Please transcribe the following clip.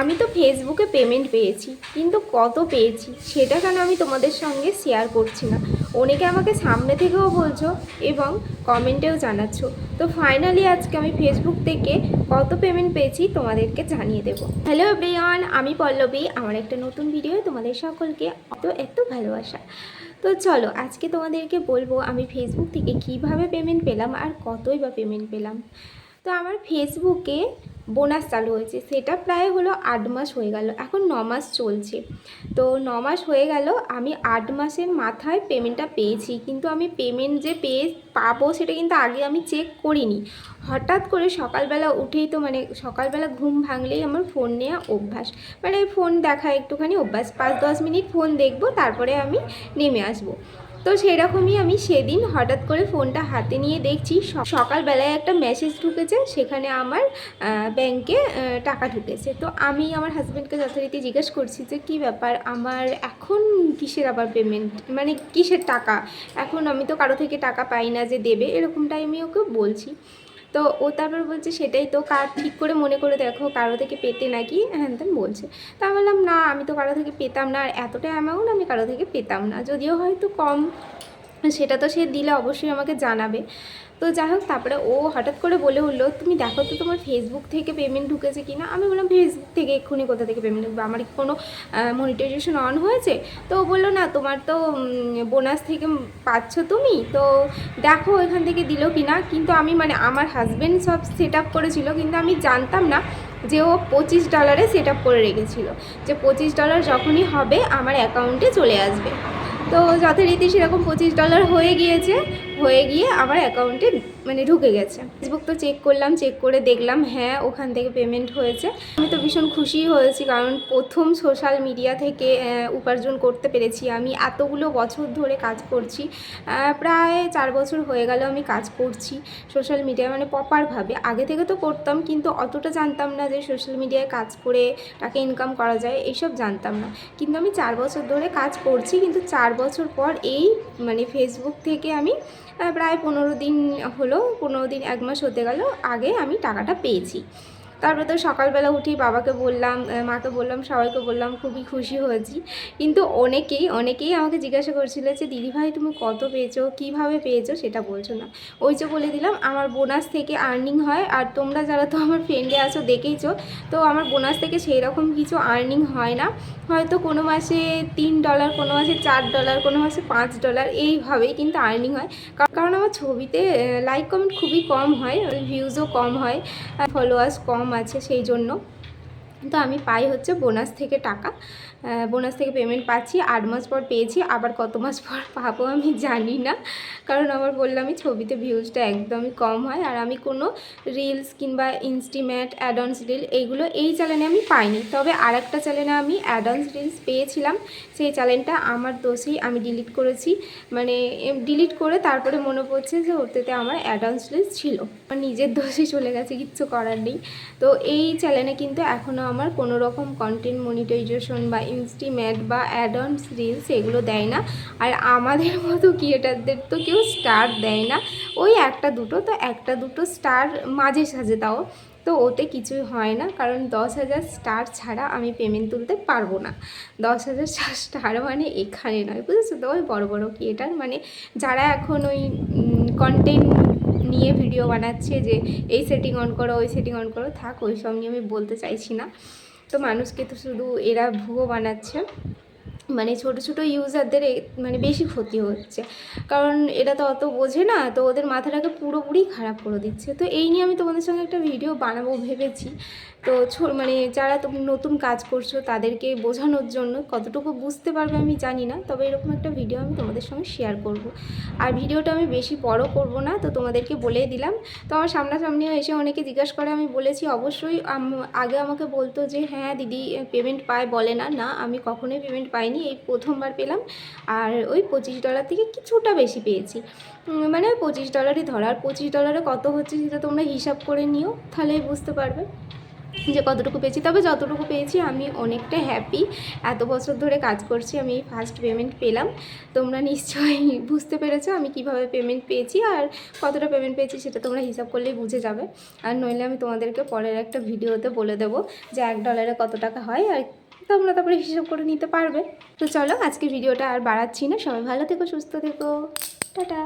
আমি তো ফেসবুকে পেমেন্ট পেয়েছি, কিন্তু কত পেয়েছি সেটা কেন আমি তোমাদের সঙ্গে শেয়ার করছি না? অনেকে আমাকে সামনে থেকেও বলছো এবং কমেন্টেও জানাচ্ছ। তো ফাইনালি আজকে আমি ফেসবুক থেকে কত পেমেন্ট পেয়েছি তোমাদেরকে জানিয়ে দেবো। হ্যালো এভরিওয়ান আমি পল্লবী, আমার একটা নতুন ভিডিও তোমাদের সকলকে অত এত ভালোবাসা। তো চলো, আজকে তোমাদেরকে বলব আমি ফেসবুক থেকে কীভাবে পেমেন্ট পেলাম আর কতই বা পেমেন্ট পেলাম। তো আমার ফেসবুকে বোনাস চালু হয়েছে। সেটা প্রায় হলো আট মাস হয়ে গেল। এখন ন মাস চলছে। তো ন মাস হয়ে গেল, আমি আট মাসের মাথায় পেমেন্টটা পেয়েছি। কিন্তু আমি পেমেন্ট যে পেয়ে পাবো সেটা কিন্তু আগে আমি চেক করিনি। হঠাৎ করে সকালবেলা উঠেই তো মানে সকালবেলা ঘুম ভাঙলেই আমার ফোন নেওয়া অভ্যাস। মানে ফোন দেখা একটুখানি অভ্যাস। পাঁচ দশ মিনিট ফোন দেখব, তারপরে আমি নেমে আসব। তো সেরকমই আমি সেদিন হঠাৎ করে ফোনটা হাতে নিয়ে দেখছি সকালবেলায় একটা মেসেজ ঢুকেছে, সেখানে আমার ব্যাংকে টাকা ঢুকেছে। তো আমি আমার হাজব্যান্ডকে যথারীতি জিজ্ঞেস করছি যে, কি ব্যাপার? আমার এখন কিসের আবার পেমেন্ট মানে কিসের টাকা? এখন আমি তো কারও থেকে টাকা পাই না যে দেবে। এরকমটাই আমি ওকে বলছি। তো ও তারপর বলছে, সেটাই তো, কার ঠিক করে মনে করে দেখো কারও থেকে পেতে নাকি হ্যান তেন বলছে। তা বললাম, না, আমি তো কারও থেকে পেতাম না, আর এতটা অ্যামাউন্ট আমি কারও থেকে পেতাম না। যদিও হয়তো কম সেটা তো সে দিলে অবশ্যই আমাকে জানাবে। তো যাই হোক, তারপরে ও হঠাৎ করে বলে উঠল, তুমি দেখো তো তোমার ফেসবুক থেকে পেমেন্ট ঢুকেছে কি না? আমি বললাম ফেসবুক থেকে, এক্ষুনি কোথা থেকে পেমেন্ট ঢুকবে? আমার কোনো মনিটাইজেশন অন হয়েছে? তো ও বলল, না, তোমার তো বোনাস থেকে পাচ্ছ তুমি, তো দেখো এখান থেকে দিল কি না? কিন্তু আমি মানে আমার হাজব্যান্ড সব সেট আপ করেছিল, কিন্তু আমি জানতাম না যে ও পঁচিশ ডলারে সেট আপ করে রেখেছিল। যে পঁচিশ ডলার যখনই হবে, আমার অ্যাকাউন্টে চলে আসবে। তো যথারীতি সেরকম পঁচিশ ডলার হয়ে গিয়েছে। হয়ে গিয়ে আমার অ্যাকাউন্টে মানে ঢুকে গেছে। ফেসবুক তো চেক করলাম চেক করে দেখলাম হ্যাঁ ওখান থেকে পেমেন্ট হয়েছে। আমি তো ভীষণ খুশি হয়েছি, কারণ প্রথম সোশ্যাল মিডিয়া থেকে উপার্জন করতে পেরেছি। আমি এতগুলো বছর ধরে কাজ করছি প্রায় চার বছর হয়ে গেল আমি কাজ করছি সোশ্যাল মিডিয়া মানে প্রপারভাবে আগে থেকে তো করতাম, কিন্তু অতটা জানতাম না যে সোশ্যাল মিডিয়ায় কাজ করে টাকা ইনকাম করা যায়, এইসব জানতাম না। কিন্তু আমি চার বছর ধরে কাজ করছি, কিন্তু চার বছর পর এই মানে ফেসবুক থেকে আমি প্রায় পনেরো দিন হলো পনেরো দিন এক মাস হতে গেল আগে আমি টাকাটা পেয়েছি। তারপরে তো সকালবেলা উঠেই বাবাকে বললাম মাকে বললাম, সবাইকে বললাম, খুবই খুশি হয়েছি। কিন্তু অনেকেই অনেকেই আমাকে জিজ্ঞাসা করছিল যে দিদিভাই তুমি কত পেয়েছ? কীভাবে পেয়েছ? সেটা বলছো না। ওই যে বলে দিলাম, আমার বোনাস থেকে আর্নিং হয়, আর তোমরা যারা তো আমার ফ্রেন্ডে আছো, দেখেইছো, তো আমার বোনাস থেকে সেই রকম কিছু আর্নিং হয় না। হয়তো কোনো মাসে তিন ডলার কোনো মাসে চার ডলার কোনো মাসে পাঁচ ডলার এইভাবেই কিন্তু আর্নিং হয়। কারণ আমার ছবিতে লাইক কমেন্ট খুবই কম হয় ভিউজও কম হয় ফলোয়ার্স কম আছে সেই জন্য তো আমি পাই হচ্ছে বোনাস থেকে টাকা। বোনাস থেকে পেমেন্ট পাচ্ছি, আট মাস পর পেয়েছি, আবার কত মাস পর পাবো আমি জানি না। কারণ আমার বললামই ছবিতে ভিউজটা একদমই কম হয়, আর আমি কোনো রিলস কিংবা ইনস্টিম্যাট অ্যাডন্স রিল এইগুলো এই চ্যানেলে আমি পাইনি। তবে আর একটা চ্যানেলে আমি অ্যাডন্স রিলস পেয়েছিলাম, সেই চ্যানেলটা আমার দোষেই আমি ডিলিট করেছি। মানে ডিলিট করে তারপরে মনে পড়ছে যে ওটাতে আমার অ্যাডান্স রিলস ছিল। আমার নিজের দোষে চলে গেছে, কিচ্ছু করার নেই। তো এই চ্যানেলে কিন্তু এখনও আমার কোনো রকম কন্টেন্ট মনিটাইজেশন বা ইনস্টিম্যাট বা অ্যাডন্স রিলস এগুলো দেয় না। আর আমাদের মতো ক্রিয়েটারদের তো কেউ স্টার দেয় না। ওই একটা দুটো, তো একটা দুটো স্টার মাঝে সাঝে তাও তো ওতে কিছুই হয় না, কারণ দশ হাজার স্টার ছাড়া আমি পেমেন্ট তুলতে পারব না। দশ হাজার স্টার মানে এখানে নয়, বুঝেছ? তো ওই বড়ো বড়ো ক্রিয়েটার মানে যারা এখন ওই কন্টেন্ট নিয়ে ভিডিও বানাচ্ছে যে, এই সেটিং অন করো, ওই সেটিং অন করো। থাক, ওই সব নিয়ে আমি বলতে চাইছি না। তো মানুষকে তো শুধু এরা ভুয়ো বানাচ্ছে। মানে ছোট ছোট ইউজারদের মানে বেশি ক্ষতি হচ্ছে। কারণ এটা তো অত বোঝে না, তো ওদের মাথাটাকে পুরোপুরি খারাপ করে দিচ্ছে। তো এই নিয়ে আমি তোমাদের সঙ্গে একটা ভিডিও বানাবো ভেবেছি। তো মানে যারা তুমি নতুন কাজ করছ তাদেরকে বোঝানোর জন্য কতটুকু বুঝতে পারবে আমি জানি না, তবে এরকম একটা ভিডিও আমি তোমাদের সঙ্গে শেয়ার করব। আর ভিডিওটা আমি বেশি বড় করব না, তো তোমাদেরকে বলেই দিলাম। তো আমার সামনাসামনিও এসে অনেকে জিজ্ঞাসা করে, আমি বলেছি, অবশ্যই আগে আমাকে বলতো যে হ্যাঁ দিদি পেমেন্ট পায়, বলে না না, আমি কখনোই পেমেন্ট পাইনি। এই প্রথমবার পেলাম। আর ওই পঁচিশ ডলার থেকে কিছুটা বেশি পেয়েছি। মানে পঁচিশ ডলারই ধরা। আর পঁচিশ ডলারে কত হচ্ছে সেটা তোমরা হিসাব করে নিও তাহলেই বুঝতে পারবে যে কতটুকু পেয়েছি। তবে যতটুকু পেয়েছি, আমি অনেকটা হ্যাপি এত বছর ধরে কাজ করছি, আমি ফার্স্ট পেমেন্ট পেলাম। তোমরা নিশ্চয়ই বুঝতে পেরেছ আমি কীভাবে পেমেন্ট পেয়েছি আর কতটা পেমেন্ট পেয়েছি সেটা তোমরা হিসাব করলেই বুঝে যাবে। আর নইলে আমি তোমাদেরকে পরের একটা ভিডিওতে বলে দেবো যে এক ডলারে কত টাকা হয় আর তোমরা তারপরে হিসেব করে নিতে পারবে। তো চলো আজকে ভিডিওটা আর বাড়াচ্ছি না। সবাই ভালো থেকো, সুস্থ থেকো। টাটা।